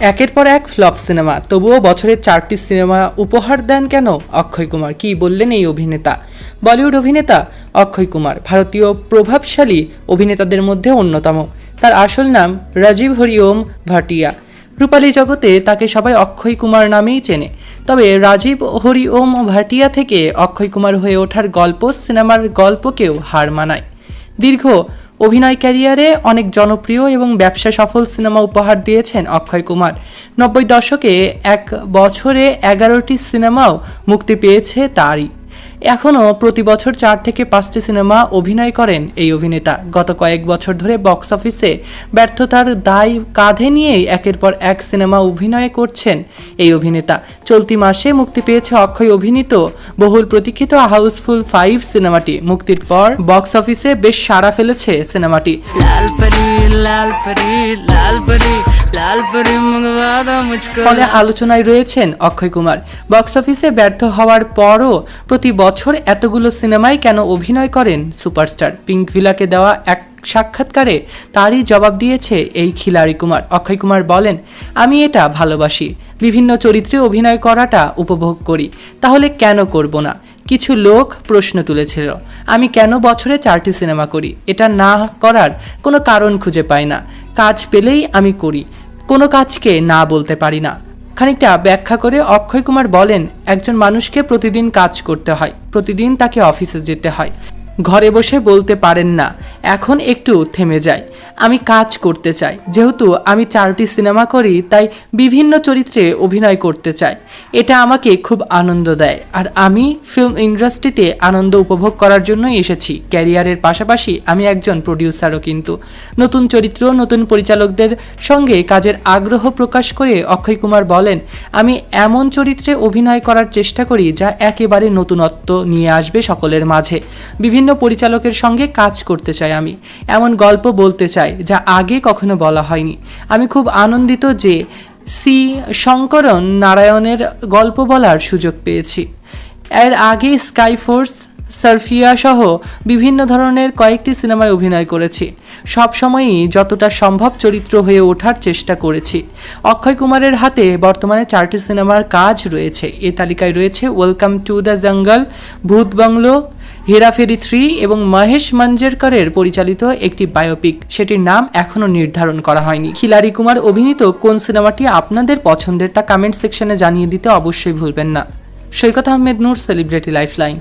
একের পর এক ফ্লপ সিনেমা। তবুও বছরের চারটি সিনেমা উপহার দেন কেন অক্ষয় কুমার? কি বললেন এই অভিনেতা? বলিউড অভিনেতা অক্ষয় কুমার, ভারতীয় প্রভাবশালী অভিনেতাদের মধ্যে অন্যতম। তার আসল নাম রাজীব হরিওম ভাটিয়া। রূপালী জগতে তাকে সবাই অক্ষয় কুমার নামেই চেনে। তবে রাজীব হরিওম ভাটিয়া থেকে অক্ষয় কুমার হয়ে ওঠার গল্প সিনেমার গল্পকেও হার মানায়। দীর্ঘ অভিনয় ক্যারিয়ারে অনেক জনপ্রিয় এবং ব্যবসা সফল সিনেমা উপহার দিয়েছেন অক্ষয় কুমার। নব্বই দশকে এক বছরে এগারোটি সিনেমাও মুক্তি পেয়েছে তারই। এখনও প্রতি বছর চার থেকে পাঁচটি সিনেমা অভিনয় করেন এই অভিনেতা। গত কয়েক বছর ধরে বক্স অফিসে ব্যর্থতার দায় কাঁধে নিয়েই একের পর এক সিনেমা অভিনয় করছেন এই অভিনেতা। চলতি মাসে মুক্তি পেয়েছে অক্ষয় অভিনীত বহুল প্রতীক্ষিত হাউসফুল ফাইভ সিনেমাটি। মুক্তির পর বক্স অফিসে বেশ সাড়া ফেলেছে সিনেমাটি। ফলে আলোচনায় রয়েছেন অক্ষয় কুমার। বক্স অফিসে ব্যর্থ হওয়ার পরও প্রতি বছর এতগুলো সিনেমায় কেন অভিনয় করেন সুপারস্টার? পিঙ্ক ভিলাকে দেওয়া এক সাক্ষাৎকারে তারই জবাব দিয়েছে এই খিলাড়ি কুমার। অক্ষয় কুমার বলেন, আমি এটা ভালোবাসি। বিভিন্ন চরিত্রে অভিনয় করাটা উপভোগ করি। তাহলে কেন করব না? কিছু লোক প্রশ্ন তুলেছিল, আমি কেন বছরে চারটি সিনেমা করি? এটা না করার কোনো কারণ খুঁজে পাই না। কাজ পেলেই আমি করি। কোনো কাজকে না বলতে পারি না। খানিকটা ব্যাখ্যা করে অক্ষয় কুমার বলেন, একজন মানুষকে প্রতিদিন কাজ করতে হয়। প্রতিদিন তাকে অফিসে যেতে হয়। ঘরে বসে বলতে পারেন না, এখন একটু থেমে যাই। আমি কাজ করতে চাই, যেহেতু আমি চারটি সিনেমা করি, তাই বিভিন্ন চরিত্রে অভিনয় করতে চাই। এটা আমাকে খুব আনন্দ দেয়, আর আমি ফিল্ম ইন্ডাস্ট্রিতে আনন্দ উপভোগ করার জন্যই এসেছি। ক্যারিয়ারের পাশাপাশি আমি একজন প্রডিউসারও কিন্তু। নতুন চরিত্র, নতুন পরিচালকদের সঙ্গে কাজের আগ্রহ প্রকাশ করে অক্ষয় কুমার বলেন, আমি এমন চরিত্রে অভিনয় করার চেষ্টা করি যা একেবারে নতুনত্ব নিয়ে আসবে সকলের মাঝে। বিভিন্ন পরিচালকের সঙ্গে কাজ করতে চাই আমি। এমন গল্প বলতে চাই যা আগে কখনো বলা হয়নি। আমি খুব আনন্দিত যে সি. শঙ্করন নারায়ণের গল্প বলার সুযোগ পেয়েছি। এর আগে স্কাই ফোর্স, সার্ফিয়া সহ বিভিন্ন ধরনের কয়েকটি সিনেমায় অভিনয় করেছি। সবসময়ই যতটা সম্ভব চরিত্র হয়ে ওঠার চেষ্টা করেছি। অক্ষয় কুমারের হাতে বর্তমানে চারটি সিনেমার কাজ রয়েছে। এ তালিকায় রয়েছে ওয়েলকাম টু দ্য জঙ্গল, ভূত বাংলো হেরাফেরি থ্রি এবং মহেশ মঞ্জেরকরের পরিচালিত একটি বায়োপিক। সেটির নাম এখনও নির্ধারণ করা হয়নি। খিলারি কুমার অভিনীত কোন সিনেমাটি আপনাদের পছন্দের তা কমেন্ট সেকশনে জানিয়ে দিতে অবশ্যই ভুলবেন না। Saikat Ahmed Noor celebrity lifeline